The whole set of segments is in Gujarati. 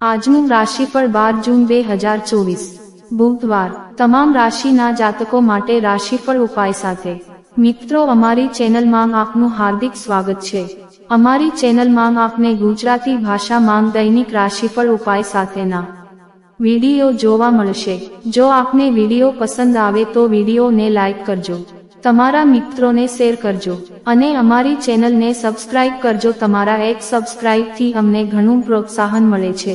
આજનું રાશિફળ બાર જૂન બે હજાર ચોવીસ. બુધવાર, તમામ રાશિના જાતકો માટે રાશિફળ ઉપાય સાથે. મિત્રો, અમારી ચેનલમાં આપનું હાર્દિક સ્વાગત છે. અમારી ચેનલમાં આપને ગુજરાતી ભાષામાં દૈનિક રાશિફળ ઉપાય સાથેના વીડિયો જોવા મળશે. જો આપને વીડિયો પસંદ આવે તો વિડીયોને લાઈક કરજો. તમારા મિત્રોને શેર કરજો અને અમારી ચેનલને સબસ્ક્રાઇબ કરજો. તમારા એક સબસ્ક્રાઇબથી અમને ઘણું પ્રોત્સાહન મળે છે.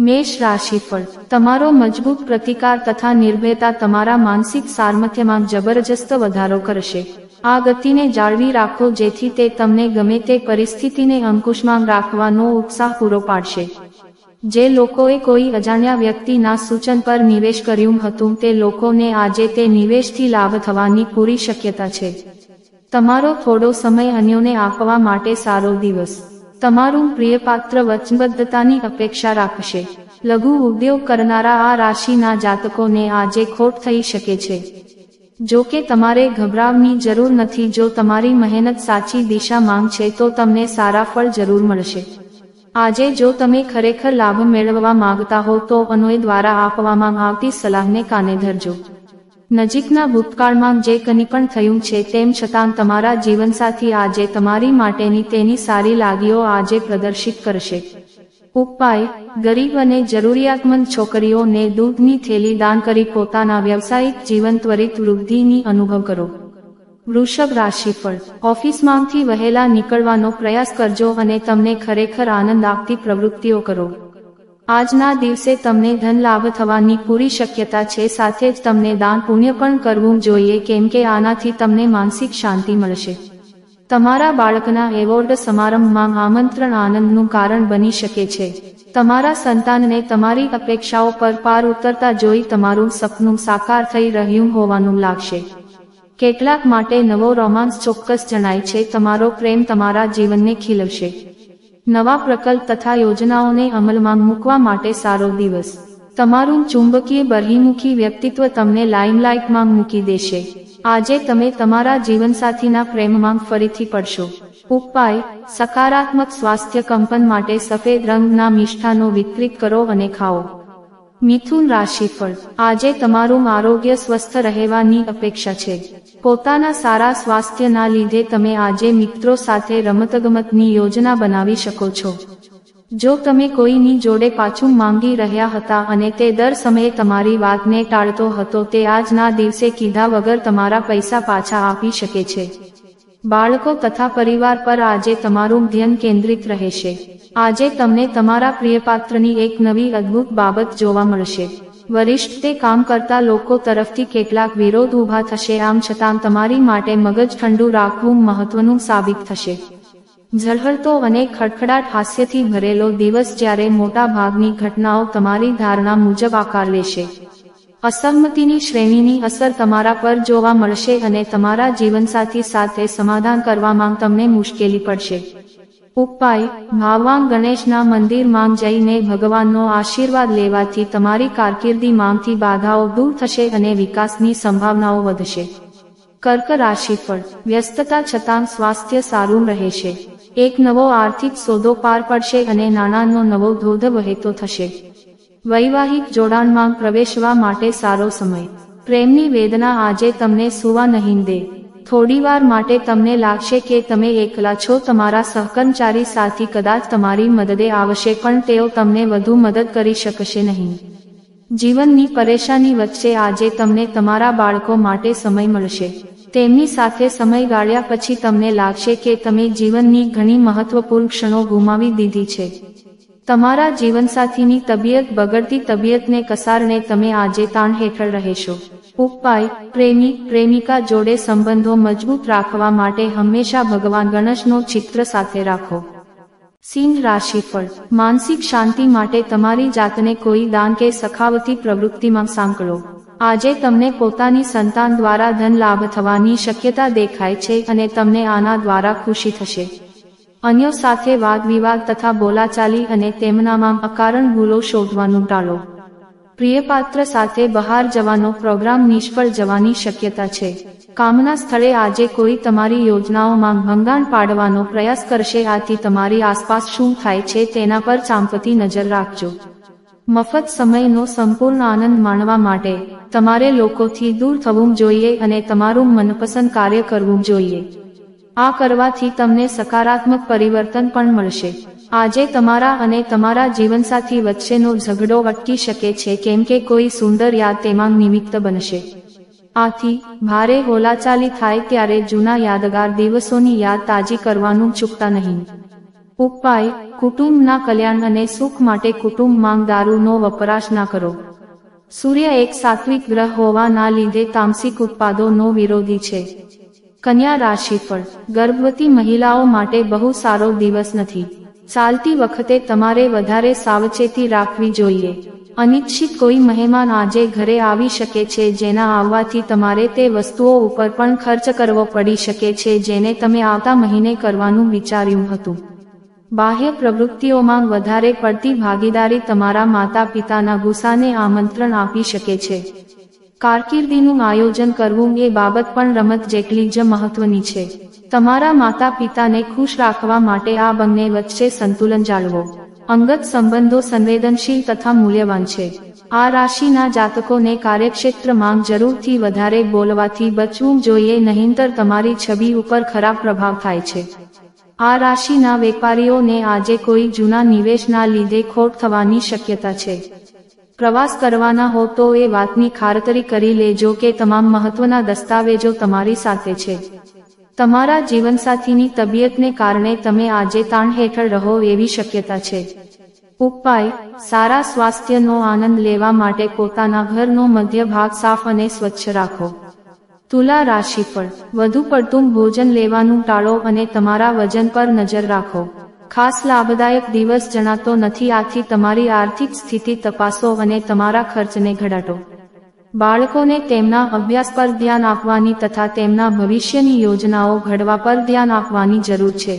મેષ રાશિફળ. તમારો મજબૂત પ્રતિકાર તથા નિર્ભયતા તમારા માનસિક સામર્થ્યમાં જબરજસ્ત વધારો કરશે. આ ગતિને જાળવી રાખો જેથી તે તમને ગમે તે પરિસ્થિતિને અંકુશમાં રાખવાનો ઉત્સાહ પૂરો પાડશે. જે લોકોએ કોઈ અજાણ્યા વ્યક્તિના સૂચન પર નિવેશ કર્યું હતું તે લોકોને આજે તે નિવેશથી લાભ થવાની પૂરી શક્યતા છે. તમારો થોડો સમય અન્યોને આપવા માટે સારો દિવસ. તમારું પ્રિય પાત્ર વચનબદ્ધતાની અપેક્ષા રાખશે. લઘુ ઉદ્યોગ કરનારા આ રાશિના જાતકોને આજે ખોટ થઈ શકે છે. જો કે તમારે ગભરાવની જરૂર નથી જો તમારી મહેનત સાચી દિશા માંગ છે તો તમને સારા ફળ જરૂર મળશે. આજે જો તમે ખરેખર લાભ મેળવવા માંગતા હો, તો અનોય દ્વારા આપવામાં આવતી સલાહને કાને ધરજો. નજીકના ભૂતકાળમાં જે કંઈ પણ થયું છે, તેમ છતાં તમારા જીવનસાથી આજે તમારી માટેની તેની સારી લાગીઓ આજે પ્રદર્શિત કરશે. ઉપાય, ગરીબ અને જરૂરિયાતમંદ છોકરીઓને દૂધની થેલી દાન કરી પોતાના વ્યવસાયિક જીવન ત્વરિત વૃદ્ધિની અનુભવ કરો. વૃષભ રાશિફળ. ઓફિસમાંથી વહેલા નીકળવાનો પ્રયાસ કરજો અને તમને ખરેખર આનંદ આપતી પ્રવૃત્તિઓ કરો. આજના દિવસે તમને ધન લાભ થવાની પૂરી શક્યતા છે, સાથે જ તમને દાન પુણ્ય પણ કરવું જોઈએ, કેમ કે આનાથી તમને માનસિક શાંતિ મળશે. તમારા બાળકના એવોર્ડ સમારંભમાં આમંત્રણ આનંદનું કારણ બની શકે છે. તમારા સંતાનને તમારી અપેક્ષાઓ પર પાર ઉતરતા જોઈ તમારું સપનું સાકાર થઈ રહ્યું હોવાનું લાગશે. કેટલાક માટે નવો રોમાન્સ ચોક્કસ જણાય છે, તમારો પ્રેમ તમારા જીવનને ખીલવશે. નવા પ્રકલ્પ તથા યોજનાઓને અમલમાં મૂકવા માટે સારો દિવસ. તમારું ચુંબકીય બહિમુખી વ્યક્તિત્વ તમને લાઇમલાઇટમાં મૂકી દેશે. આજે તમે તમારા જીવનસાથીના પ્રેમમાં ફરીથી પડશો. ઉપાય, સકારાત્મક સ્વાસ્થ્ય કંપન માટે સફેદ રંગના મિષ્ઠાનો વિતરિત કરો અને ખાઓ. મિથુન રાશિફળ. આજે તમારું આરોગ્ય સ્વસ્થ રહેવાની અપેક્ષા છે. પોતાના સારા સ્વાસ્થ્યના લીધે તમે આજે મિત્રો સાથે રમતગમતની યોજના બનાવી શકો છો. જો તમે કોઈની જોડે પાછું માંગી રહ્યા હતા અને તે દર સમયે તમારી વાતને ટાળતો હતો, તે આજના દિવસે કીધા વગર તમારા પૈસા પાછા આપી શકે છે. બાળકો તથા પરિવાર પર આજે તમારું ધ્યાન કેન્દ્રિત રહેશે. આજે તમને તમારા પ્રિયપાત્રની એક નવી અદ્ભુત બાબત જોવા મળશે. વરિષ્ઠ તે કામ કરતા લોકો તરફથી કેટલાક વિરોધ ઊભા થશે, આમ છતાં તમારી માટે મગજ ઠંડુ રાખવું મહત્વનું સાબિત થશે. ઝળહળતો અને ખડખડાટ હાસ્યથી ભરેલો દિવસ જ્યારે મોટા ભાગની ઘટનાઓ તમારી ધારણા મુજબ આકાર લેશે. અસંમતિની શ્રેણીની અસર તમારા પર જોવા મળશે અને તમારા જીવનસાથી સાથે સમાધાન કરવામાં તમને મુશ્કેલી પડશે. ઉપાય ભાવવાન ગણેશના મંદિરમાં જઈને ભગવાનનો આશીર્વાદ લેવાથી તમારી કારકિર્દી માંગથી બાધાઓ દૂર થશે અને વિકાસની સંભાવનાઓ વધશે. કર્ક રાશિ ફળ વ્યસ્તતા છતાં સ્વાસ્થ્ય સારું રહેશે. એક નવો આર્થિક સોદો પાર પડશે અને નાણાંનો નવો ધોધ વહેતો થશે. વૈવાહિક જોડાણમાં પ્રવેશવા માટે સારો સમય. પ્રેમની વેદના આજે તમને સુવા નહીં દે. થોડીવાર માટે તમને લાગશે કે તમે એકલા છો, તમારા સહકર્મચારી સાથી કદાચ તમારી મદદે આવશે, પણ તેઓ તમને વધુ મદદ કરી શકશે નહીં. જીવનની પરેશાની વચ્ચે આજે તમને તમારા બાળકો માટે સમય મળશે. તેમની સાથે સમય ગાળ્યા પછી તમને લાગશે કે તમે જીવનની ઘણી મહત્વપૂર્ણ ક્ષણો ગુમાવી દીધી છે. તમારા જીવનસાથીની તબિયત બગડતી તબિયતને કસારને તમે આજે તાણ હેઠળ રહેશો. ઉપાય, પ્રેમી, પ્રેમિકા જોડે સંબંધો મજબૂત રાખવા માટે હંમેશા ભગવાન ગણેશનો ચિત્ર સાથે રાખો. સિંહ રાશિફળ, માનસિક શાંતિ માટે તમારી જાતને કોઈ દાન કે સખાવતી પ્રવૃત્તિમાં સાંકળો. આજે તમને પોતાની સંતાન દ્વારા ધન લાભ થવાની શક્યતા દેખાય છે અને તમને આના દ્વારા ખુશી થશે. અન્યો સાથે વાદ વિવાદ તથા બોલાચાલી અને તેમનામાં અકારણ ભૂલો શોધવાનું ટાળો. પ્રિયપાત્ર સાથે બહાર જવાનો પ્રોગ્રામ નિષ્ફળ જવાની શક્યતા છે. કામના સ્થળે આજે કોઈ તમારી યોજનાઓમાં ભંગાણ પાડવાનો પ્રયાસ કરશે, આથી તમારી આસપાસ શું થાય છે તેના પર ચાંપતી નજર રાખજો. મફત સમયનો સંપૂર્ણ આનંદ માણવા માટે તમારે લોકોથી દૂર થવું જોઈએ અને તમારું મનપસંદ કાર્ય કરવું જોઈએ. આ કરવાથી તમને સકારાત્મક પરિવર્તન પણ મળશે. આજે તમારા અને તમારા જીવનસાથી વચ્ચેનો ઝઘડો અટકી શકે છે કેમ કે કોઈ સુંદર યાદ તેમાં નિમિત્ત બનશે. આથી, ભારે હોલાચાલી થાય ત્યારે જૂના યાદગાર દિવસોની યાદ તાજી કરવાનું ચૂકતા નહીં. ઉપાય, કુટુંબના કલ્યાણ અને સુખ માટે કુટુંબ માંગ દારૂનો વપરાશ ના કરો. સૂર્ય એક સાત્વિક ગ્રહ હોવાના લીધે તામસિક ઉત્પાદોનો વિરોધી છે. કન્યા રાશિફળ ગર્ભવતી મહિલાઓ માટે બહુ સારો દિવસ નથી. ચાલતી વખતે તમારે વધારે સાવચેતી રાખવી જોઈએ. અનિચ્છિત કોઈ મહેમાન આજે ઘરે આવી શકે છે જેના આવવાથી તમારે તે વસ્તુઓ ઉપર પણ ખર્ચ કરવો પડી શકે છે જેને તમે આવતા મહિને કરવાનું વિચાર્યું હતું. બાહ્ય પ્રવૃત્તિઓમાં વધારે પડતી ભાગીદારી તમારા માતા પિતાના ગુસ્સાને આમંત્રણ આપી શકે છે. કારકિર્દીનું આયોજન કરવું એ બાબત પણ રમત જેટલી જ મહત્વની છે. તમારા માતા પિતાને ખુશ રાખવા માટે આ બંને વચ્ચે સંતુલન જાળવો. અંગત સંબંધો સંવેદનશીલ તથા મૂલ્યવાન છે. આ રાશિના જાતકોને કાર્યક્ષેત્રમાં જરૂરથી વધારે બોલવાથી બચવું જોઈએ નહીંતર તમારી છબી ઉપર ખરાબ પ્રભાવ થાય છે. આ રાશિના વેપારીઓને આજે કોઈ જૂના નિવેશના લીધે ખોટ થવાની શક્યતા છે. પ્રવાસ કરવાના હો તો એ વાતની ખાતરી કરી લેજો કે તમામ મહત્વના દસ્તાવેજો તમારી સાથે છે. તમારા જીવનસાથીની તબિયતને કારણે તમે આજે તાણ હેઠળ રહો એવી શક્યતા છે. ઉપાય, સારા સ્વાસ્થ્યનો આનંદ લેવા માટે પોતાના ઘરનો મધ્ય ભાગ સાફ અને સ્વચ્છ રાખો. તુલા રાશિ પર વધુ પડતું ભોજન લેવાનું ટાળો અને તમારા વજન પર નજર રાખો. ખાસ લાભદાયક દિવસ જણાતો નથી. આથી તમારી આર્થિક સ્થિતિ તપાસો અને તમારા ખર્ચને ઘટાડો. બાળકોને તેમના અભ્યાસ પર ધ્યાન આપવાની તથા તેમના ભવિષ્યની યોજનાઓ ઘડવા પર ધ્યાન આપવાની જરૂર છે.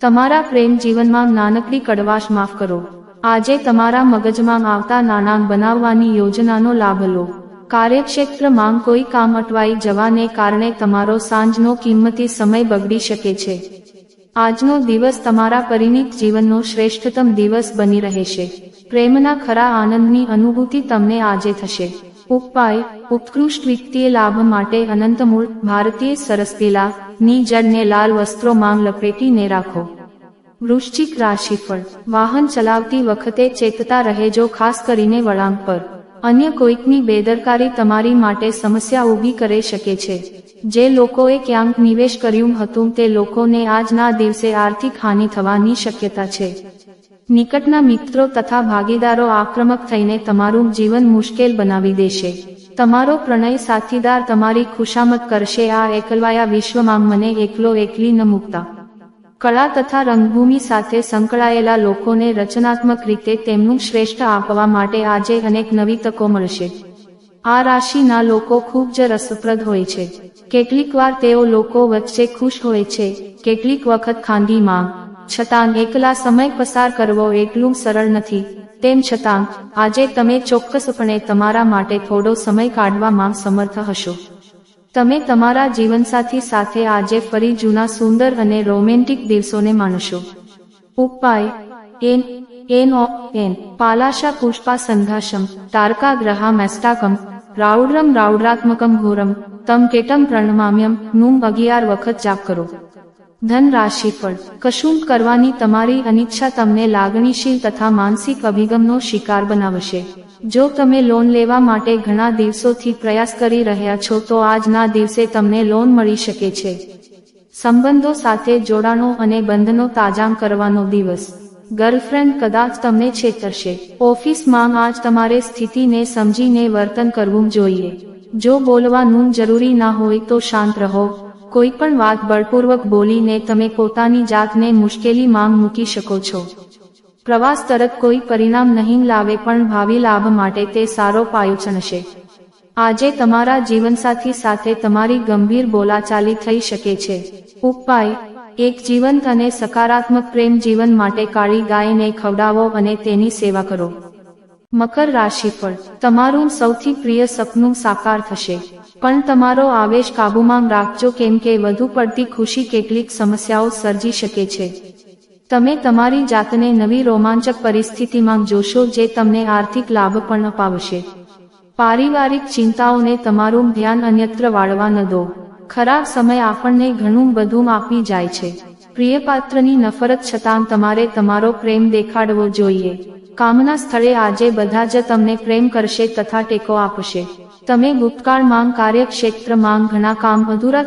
તમારા પ્રેમ જીવનમાં નાનકડી કડવાશ માફ કરો. આજે તમારા મગજમાં આવતા નાણાં બનાવવાની યોજનાનો લાભ લો. કાર્યક્ષેત્રમાં કોઈ કામ અટવાઈ જવાને કારણે તમારો સાંજનો કિંમતી સમય બગડી શકે છે. આજનો દિવસ તમારા પરિણીત જીવનનો શ્રેષ્ઠતમ દિવસ બની રહેશે. પ્રેમના ખરા આનંદની અનુભૂતિ તમને આજે થશે. ઉપાય, ઉત્કૃષ્ટ વિત્તીય લાભ માટે અનંતમૂળ, ભારતીય સરસપીલા ની જડને લાલ વસ્ત્રો માંગ લપેટીને રાખો. વૃશ્ચિક રાશિફળ, વાહન ચલાવતી વખતે ચેતતા રહેજો ખાસ કરીને વળાંક પર. અન્ય કોઈકની બેદરકારી તમારી માટે સમસ્યા ઊભી કરી શકે છે. જે લોકોએ ક્યાંક નિવેશ કર્યું હતું તે લોકોને આજના દિવસે આર્થિક હાનિ થવાની શક્યતા છે. નિકટના મિત્રો તથા ભાગીદારો આક્રમક થઈને તમારું જીવન મુશ્કેલ બનાવી દેશે. તમારો પ્રણય સાથીદાર તમારી ખુશામત કરશે. આ એકલવાયા વિશ્વમાં મને એકલો એકલી ન મૂકતા. કળા તથા રંગભૂમિ સાથે સંકળાયેલા લોકોને રચનાત્મક રીતે તેમનું શ્રેષ્ઠ આપવા માટે આજે અનેક નવી તકો મળશે. આ રાશિના લોકો ખૂબ જ રસપ્રદ હોય છે. કેટલીક વાર તેઓ લોકો વચ્ચે ખુશ હોય છે. કેટલીક વખત માંગ છતાં એકલા સમય પસાર કરવો એટલું સરળ નથી. તેમ છતાં, આજે તમે ચોક્કસપણે તમારા માટે થોડો સમય કાઢવામાં સમર્થ હશો. તમે તમારા જીવનસાથી સાથે આજે ફરી જૂના સુંદર અને રોમેન્ટિક દિવસોને માણશો. ઉપાય, એન એન ઓ, એન, પાલાશા પુષ્પા સંઘાશમ, તારકા ગ્રહા મેસ્ટાકમ રાઉડ્રમ રાઉડ્રાત્મકમ ઘોરમ, તમ કેટમ પ્રણમામ્યમનું અગિયાર વખત જાપ કરો. ધન રાશિ રાશિફળ કશું કરવાની તમારી અનિચ્છા તમને લાગણીશીલ તથા માનસિક અભિગમનો શિકાર બનાવશે. જો તમે લોન લેવા માટે ઘણા દિવસોથી પ્રયાસ કરી રહ્યા છો તો આજના દિવસે તમને લોન મળી શકે છે. સંબંધો સાથે જોડાણો અને બંધનો તાજામ કરવાનો દિવસ. ગર્લફ્રેન્ડ કદાચ તમને છેતરશે. ઓફિસમાં આજ તમારે સ્થિતિને સમજીને વર્તન કરવું જોઈએ. જો બોલવાનું જરૂરી ના હોય તો શાંત રહો. કોઈ પણ વાત બળપૂર્વક બોલીને તમે પોતાની જાતને મુશ્કેલી માંગ મૂકી શકો છો. પ્રવાસ તરત કોઈ પરિણામ નહીં લાવે પણ ભાવિ લાભ માટે તે સારો પાયો ચણશે. આજે તમારા જીવનસાથી સાથે તમારી ગંભીર બોલાચાલી થઈ શકે છે. ઉપાય, એક જીવંત અને સકારાત્મક પ્રેમ જીવન માટે કાળી ગાયને ખવડાવો અને તેની સેવા કરો. મકર રાશિ પર તમારું સૌથી પ્રિય સપનું સાકાર થશે. પણ તમારો આવેશ કાબૂમાં રાખજો કેમ કે વધુ પડતી ખુશી કેટલીક સમસ્યાઓ સર્જી શકે છે. તમે તમારી જાતને નવી રોમાંચક પરિસ્થિતિમાં જોશો જે તમને આર્થિક લાભ પણ અપાવશે. પારિવારિક ચિંતાઓને તમારું ધ્યાન અન્યત્ર વાળવા ન દો. ખરાબ સમય આપણને ઘણું બધું આપી જાય છે. પ્રિયપાત્રની નફરત છતાં તમારે તમારો પ્રેમ દેખાડવો જોઈએ. કામના સ્થળે આજે બધા જ તમને પ્રેમ કરશે તથા ટેકો આપશે. તમે ભૂતકાળમાં કાર્યક્ષેત્રમાં ઘણા કામ અધૂરા